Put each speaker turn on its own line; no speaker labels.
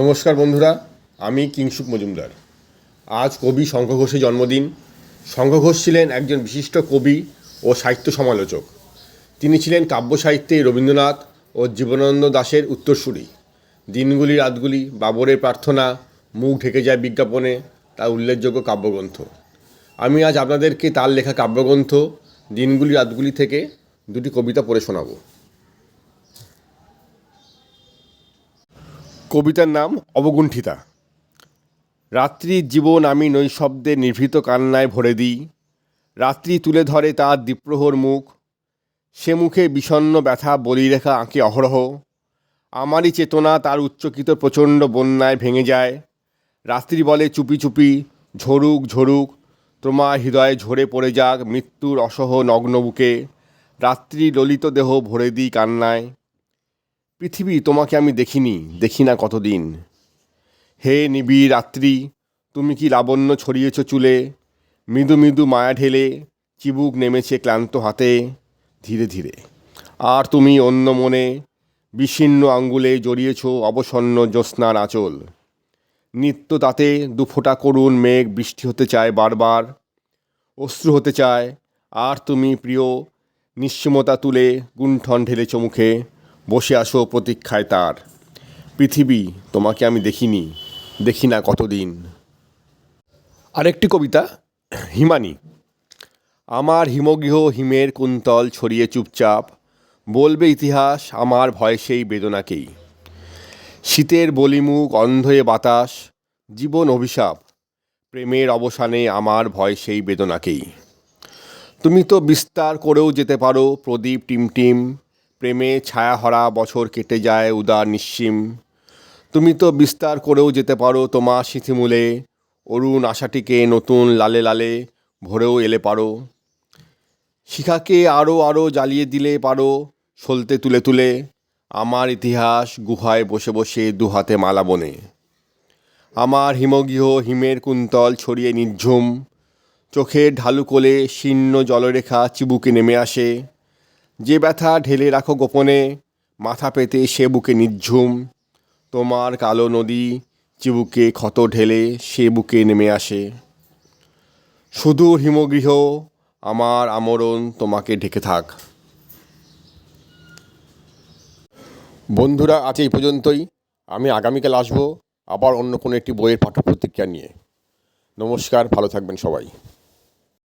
নমস্কার বন্ধুরা, আমি কিংসুক মজুমদার। আজ কবি শঙ্খ ঘোষের জন্মদিন। শঙ্খ ঘোষ ছিলেন একজন বিশিষ্ট কবি ও সাহিত্য সমালোচক। তিনি ছিলেন কাব্য সাহিত্যে রবীন্দ্রনাথ ও জীবনানন্দ দাশের উত্তরসূরি। দিনগুলি, রাতগুলি, বাবরের প্রার্থনা, মুখ ঢেকে যায় বিজ্ঞাপনে, তার উল্লেখযোগ্য কাব্যগ্রন্থ। আমি আজ আপনাদেরকে তার লেখা কাব্যগ্রন্থ, দিনগুলি, রাতগুলি থেকে দুটি কবিতা পড়ে শোনাবো। কবিতার নাম অবগুণ্ঠিতা। রাত্রির জীবন আমি নৈশব্দে নিভৃত কান্নায় ভরে দিই। রাত্রি তুলে ধরে তার দ্বিপ্রহর মুখ। সে মুখে বিষণ্ন ব্যথা বলিরেখা আঁকে অহরহ। আমারই চেতনা তার উচ্চকিত প্রচণ্ড বন্যায় ভেঙে যায়। রাত্রি বলে চুপি চুপি, ঝরুক ঝরুক, তোমার হৃদয়ে ঝরে পড়ে যাক মৃত্যুর অসহ নগ্ন বুকে। রাত্রি ললিত দেহ ভরে দিই কান্নায়। পৃথিবী তোমাকে আমি দেখিনি, দেখি না কতদিন। হে নিবিড় রাত্রি তুমি কি লাবণ্য ছড়িয়েছ চুলে? মৃদু মৃদু মায়া ঢেলে চিবুক নেমেছে ক্লান্ত হাতে, ধীরে ধীরে। আর তুমি অন্য মনে বিশিন্ন আঙ্গুলে জড়িয়েছ অবসন্ন জ্যোৎস্নার আঁচল। নিত্য তাতে দুফোঁটা করুণ মেঘ বৃষ্টি হতে চায় বারবার, অশ্রু হতে চায়, আর তুমি প্রিয় নিঃস্বমতা তুলে গুণ্ঠন ঢেলেছ মুখে। বসে আসো প্রতীক্ষায় তার। পৃথিবী তোমাকে আমি দেখিনি, দেখি না কতদিন। আরেকটি কবিতা, হিমানি। আমার হিমগৃহ হিমের কুন্তল ছড়িয়ে চুপচাপ, বলবে ইতিহাস আমার ভয় সেই বেদনাকেই। শীতের বলিমুখ অন্ধয়ে বাতাস, জীবন অভিশাপ, প্রেমের অবসানে আমার ভয় সেই বেদনাকেই। তুমি তো বিস্তার করেও যেতে পারো, প্রদীপ টিমটিম প্রেমে ছায়াহরা বছর কেটে যায় উদার নিশ্চিম। তুমি তো বিস্তার করেও যেতে পারো তোমার স্মৃতিমূলে অরুণ আশাটিকে নতুন লালে লালে ভরেও এলে পারো। শিখাকে আরও আরও জ্বালিয়ে দিলে পারো সলতে তুলে তুলে, আমার ইতিহাস গুহায় বসে বসে দুহাতে মালা বনে। আমার হিমগৃহ হিমের কুন্তল ছড়িয়ে নির্ঝুম, চোখের ঢালু কোলে শীর্ণ জলরেখা চিবুকে নেমে আসে। যে ব্যথা ঢেলে রাখো গোপনে, মাথা পেতে সে বুকে নিঝুম তোমার কালো নদী চিবুকে ক্ষত ঢেলে সে বুকে নেমে আসে। সুদূর হিমগৃহ আমার আমরণ তোমাকে ঢেকে থাক। বন্ধুরা, আজ এই পর্যন্তই। আমি আগামীকাল আসব আবার অন্য কোনো একটি বইয়ের পাঠ্য প্রতিক্রিয়া নিয়ে। নমস্কার, ভালো থাকবেন সবাই।